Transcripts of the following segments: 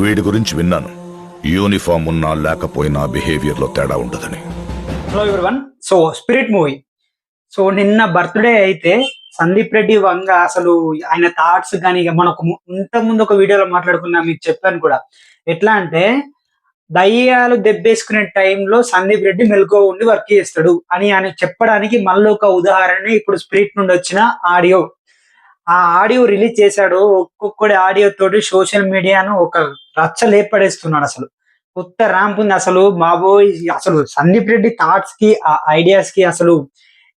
వీడి గురించి విన్నాను. యూనిఫామ్ ఉన్నా లేకపోయినా బిహేవియర్లో తేడా ఉండదని. Hello one so Spirit movie so నిన్న బర్త్డే అయితే సందీప్ రెడ్డి వంగ అసలు ఆయన థాట్స్ కానీ మనకు ఇంత ముందు ఒక వీడియోలో మాట్లాడుకున్నా మీకు చెప్పాను కూడా. ఎట్లా అంటే దయ్యాలు దెబ్బేసుకునే టైంలో సందీప్ రెడ్డి మెలకువ ఉండి వర్క్ చేస్తాడు అని ఆయన చెప్పడానికి మళ్ళీ ఒక ఉదాహరణ ఇప్పుడు స్పిరిట్ నుండి వచ్చిన ఆడియో ఆ ఆడియో రిలీజ్ చేశాడు. ఒక్కొక్కడి ఆడియో తోటి సోషల్ మీడియాను ఒక రచ్చ లేపడేస్తున్నాడు అసలు. కొత్త ర్యాంప్ ఉంది అసలు. బాబోయ్ అసలు సందీప్ రెడ్డి థాట్స్కి ఆ ఐడియాస్కి అసలు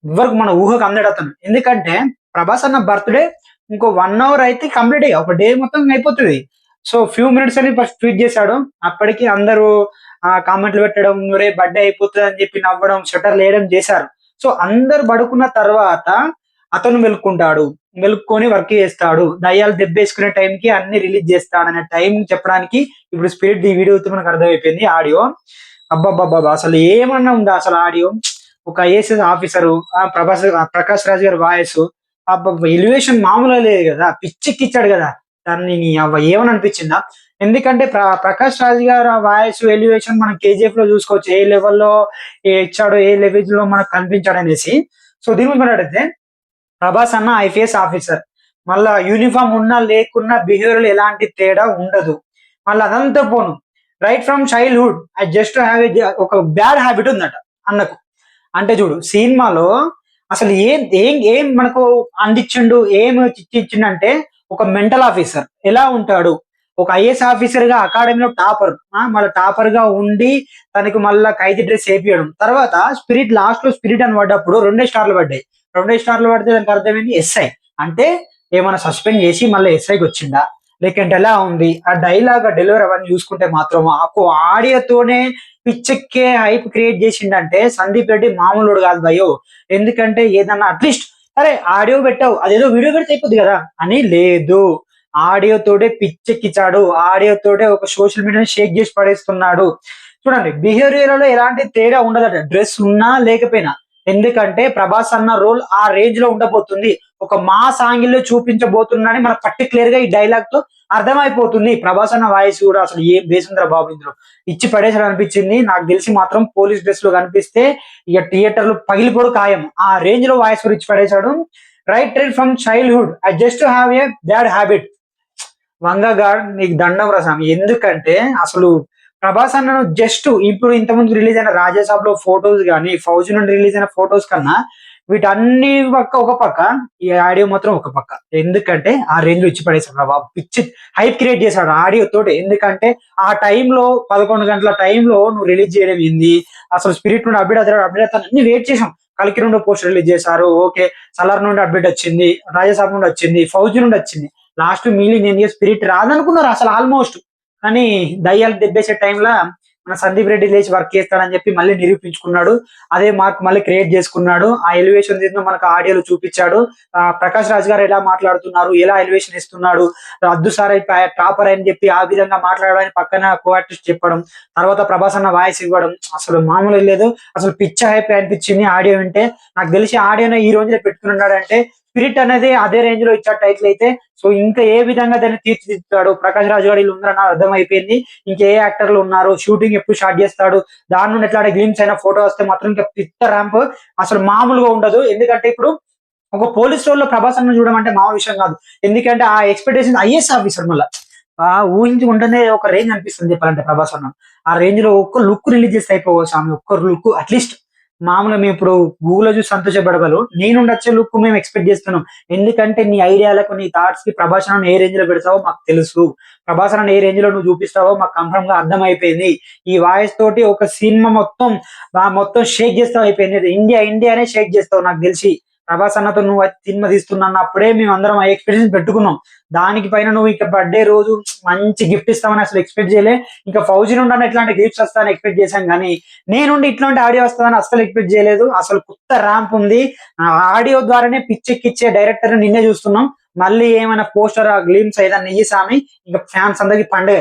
ఎవరికి మన ఊహకు అందడు అతను. ఎందుకంటే ప్రభాస్ అన్న బర్త్డే ఇంకో వన్ అవర్ అయితే కంప్లీట్ అయ్యి. ఒక డే మొత్తం అయిపోతుంది. సో ఫ్యూ మినిట్స్ అని ఫస్ట్ ట్వీట్ చేశాడు. అప్పటికి అందరూ ఆ కామెంట్లు పెట్టడం రే బర్త్డే అయిపోతుంది అని చెప్పి నవ్వడం షటర్ వేయడం చేశారు. సో అందరు పడుకున్న తర్వాత అతను మెలుక్కుంటాడు మెలుక్కొని వర్క్ చేస్తాడు. దయ్యాలు దెబ్బేసుకునే టైంకి అన్ని రిలీజ్ చేస్తాడు అనే టైం చెప్పడానికి ఇప్పుడు స్పిరిట్ ఈ వీడియో మనకు అర్థమైపోయింది ఆడియో. అబ్బాబ్బాబ్బా అసలు ఏమన్నా ఉందా అసలు ఆడియో? ఒక ఐఏఎస్ ఆఫీసరు ఆ ప్రభాస్ ప్రకాష్ రాజ్ గారి వాయిస్. అబ్బా ఎలివేషన్ మామూలుగా లేదు కదా పిచ్చిక్కిచ్చాడు కదా. దాన్ని నీ అవ్వ ఏమని అనిపించిందా ఎందుకంటే ప్ర- ప్రకాష్ రాజ్ గారు ఆ వాయిస్ ఎలివేషన్ మనం కేజీఎఫ్లో చూసుకోవచ్చు ఏ లెవెల్లో ఇచ్చాడో ఏ లెవెల్లో మనకు కనిపించాడు అనేసి. సో దీని గురించి మాట్లాడితే ప్రభాస్ అన్న ఐపీఎస్ ఆఫీసర్. మళ్ళా యూనిఫామ్ ఉన్నా లేకున్నా బిహేవియర్ ఎలాంటి తేడా ఉండదు. మళ్ళీ అదంతా పోను. Right from childhood I just have ఒక బ్యాడ్ హ్యాబిట్ ఉందట అన్నకు. అంటే చూడు సినిమాలో అసలు ఏం ఏం ఏం మనకు అందించిండు ఏం ఇచ్చిండు అంటే ఒక మెంటల్ ఆఫీసర్ ఎలా ఉంటాడు? ఒక ఐఏఎస్ ఆఫీసర్గా అకాడమీలో టాపర్. మళ్ళీ టాపర్గా ఉండి తనకి మళ్ళీ ఖైదీ డ్రెస్ వేపియడం. తర్వాత స్పిరిట్ లాస్ట్లో స్పిరిట్ అని పడ్డప్పుడు రెండే స్టార్లు పడ్డాయి. రెండే స్టార్లు పడితే దానికి అర్థమైంది ఎస్ఐ. అంటే ఏమైనా సస్పెండ్ చేసి మళ్ళీ ఎస్ఐకి వచ్చిందా? లేకంటే ఎలా ఉంది? ఆ డైలాగ్ డెలివరీ అవన్నీ చూసుకుంటే మాత్రం ఆకు ఆడియోతోనే పిచ్చెక్కే హైప్ క్రియేట్ చేసిండంటే సందీప్ రెడ్డి మామూలుడు కాదు భయో. ఎందుకంటే ఏదన్నా అట్లీస్ట్ అరే ఆడియో పెట్టావు అదేదో వీడియో పెడితే అయిపోద్ది కదా? అని లేదు. ఆడియో తోటే పిచ్చెక్కిచ్చాడు ఆడియో తోటే ఒక సోషల్ మీడియాని షేక్ చేసి పడేస్తున్నాడు. చూడండి బిహేవియర్లో ఎలాంటి తేడా ఉండదట. డ్రెస్ ఉన్నా లేకపోయినా. ఎందుకంటే ప్రభాస్ అన్న రోల్ ఆ రేంజ్లో ఉండబోతుంది. ఒక మాస్ యాంగిల్లో చూపించబోతున్నాడని మనకు పర్టికులర్గా ఈ డైలాగ్తో అర్థమైపోతుంది. ప్రభాస్ అన్న వాయిస్ కూడా అసలు ఏం వేసిందిరా బాబు ఇందులో? ఇచ్చి పడేసాడు అనిపించింది. నాకు తెలిసి మాత్రం పోలీస్ డ్రెస్లో కనిపిస్తే ఇక థియేటర్లు పగిలిపోడు ఖాయం. ఆ రేంజ్లో వాయిస్ కూడా ఇచ్చి పడేశాడు. Right train from childhood. I just have a bad habit. వంగగాడ్ నీకు దండం రసం ఎందుకంటే అసలు ప్రభాస్ అన్నను జస్ట్ ఇప్పుడు ఇంతకుముందు రిలీజ్ అయిన రాజ్యసభలో ఫొటోస్ కానీ ఫౌజీ నుండి రిలీజ్ అయిన ఫొటోస్ కన్నా వీటన్ని పక్క ఒక పక్క ఈ ఆడియో మాత్రం ఒక పక్క. ఎందుకంటే ఆ రేంజ్లో ఇచ్చి పడేసాడు బాబు పిచ్చి హైప్ క్రియేట్ చేశాడు ఆడియో తోటి. ఎందుకంటే ఆ టైంలో పదకొండు గంటల టైంలో నువ్వు రిలీజ్ చేయడం ఏంది? అసలు స్పిరిట్ నుండి అప్డేట్ అవుతాడు అప్డేట్ అవుతాను అన్ని వెయిట్ చేసాం కలికి నుండి పోస్ట్ రిలీజ్ చేశారు. ఓకే సలార్ నుండి అప్డేట్ వచ్చింది రాజ్యసభ నుండి వచ్చింది ఫౌజీ నుండి వచ్చింది. లాస్ట్ మీలింగ్ నేను స్పిరిట్ రాదనుకున్నారు అసలు ఆల్మోస్ట్. కానీ దయ్యాలు దెబ్బేసే టైంలో మన సందీప్ రెడ్డి లేచి వర్క్ చేస్తాడని చెప్పి మళ్ళీ నిరూపించుకున్నాడు. అదే మార్క్ మళ్ళీ క్రియేట్ చేసుకున్నాడు. ఆ ఎలివేషన్ తీసుకున్న మనకు ఆడియోలు చూపించాడు. ప్రకాష్ రాజ్ గారు ఎలా మాట్లాడుతున్నారు? ఎలా ఎలివేషన్ ఇస్తున్నాడు? అద్దు సార్ టాపర్ అని చెప్పి ఆ విధంగా మాట్లాడడానికి పక్కన కోఆర్టిస్ట్ చెప్పడం తర్వాత ప్రభాస్ అన్న వాయిస్ ఇవ్వడం అసలు మామూలు లేదు. అసలు పిచ్చ హైప్ అనిపించింది. ఆడియో వింటే నాకు తెలిసి ఆడియోనే ఈ రోజులో పెట్టుకున్నాడంటే స్పిరిట్ అనేది అదే రేంజ్లో ఇచ్చాడు టైటిల్ అయితే సో ఇంకా ఏ విధంగా దాన్ని తీర్చిదిద్దాడు ప్రకాష్ రాజు గారు వీళ్ళు ఉన్నారని అర్థమైపోయింది. ఇంకా ఏ యాక్టర్లు ఉన్నారు? షూటింగ్ ఎప్పుడు స్టార్ట్ చేస్తాడు? దాని నుండి ఎట్లా గ్లీమ్స్ అయిన ఫోటో వస్తే మాత్రం ఇంకా పిత్త ర్యాంప్ అసలు మామూలుగా ఉండదు. ఎందుకంటే ఇప్పుడు ఒక పోలీస్ రోల్లో ప్రభాస్ అన్న చూడడం అంటే మామూలు విషయం కాదు. ఎందుకంటే ఆ ఎక్స్పెక్టేషన్ ఐఏఎస్ ఆఫీసర్ మళ్ళీ. ఆ ఊహించుకుంటేనే ఒక రేంజ్ అనిపిస్తుంది చెప్పాలంటే ప్రభాస్ అన్న. ఆ రేంజ్లో ఒక్క లుక్ రిలీజ్ చేస్తే అయిపోవచ్చు ఆమె ఒక్క లుక్ అట్లీస్ట్ మామూలుగా మేము ఇప్పుడు గూగుల్ చూసి సంతోషపడగలరు. నేను వచ్చే లుక్ మేము ఎక్స్పెక్ట్ చేస్తున్నాం. ఎందుకంటే నీ ఐడియాలకు నీ థాట్స్కి ప్రభాసనం ఏ రేంజ్లో పెడతావో మాకు తెలుసు. ప్రభాసనం ఏ రేంజ్లో నువ్వు చూపిస్తావో మాకు కన్ఫర్మ్గా అర్థమైపోయింది. ఈ వాయిస్ తోటి ఒక సినిమా మొత్తం మొత్తం షేక్ చేస్తావు అయిపోయింది. ఇండియా ఇండియానే షేక్ చేస్తావు నాకు తెలిసి. ప్రభాస్ అన్నతో నువ్వు సినిమా తీస్తున్నప్పుడే మేము అందరం ఎక్స్పెక్టేషన్ పెట్టుకున్నాం. దానికి పైన నువ్వు ఇక బర్త్డే రోజు మంచి గిఫ్ట్ ఇస్తామని అసలు ఎక్స్పెక్ట్ చేయలే. ఇంకా ఫౌజీ నుండి ఇట్లాంటి గిఫ్ట్స్ వస్తాయని ఎక్స్పెక్ట్ చేశాం కానీ నేనుండి ఇట్లాంటి ఆడియో వస్తుందని అసలు ఎక్స్పెక్ట్ చేయలేదు. అసలు కొత్త ర్యాంప్ ఉంది. ఆ ఆడియో ద్వారానే పిచ్చెక్కిచ్చే డైరెక్టర్ నిన్నే చూస్తున్నాం. మళ్ళీ ఏమైనా పోస్టర్ గ్లీమ్స్ ఏదైనా నెయ్యి సామి ఇంకా ఫ్యాన్స్ అందరికి పండుగ.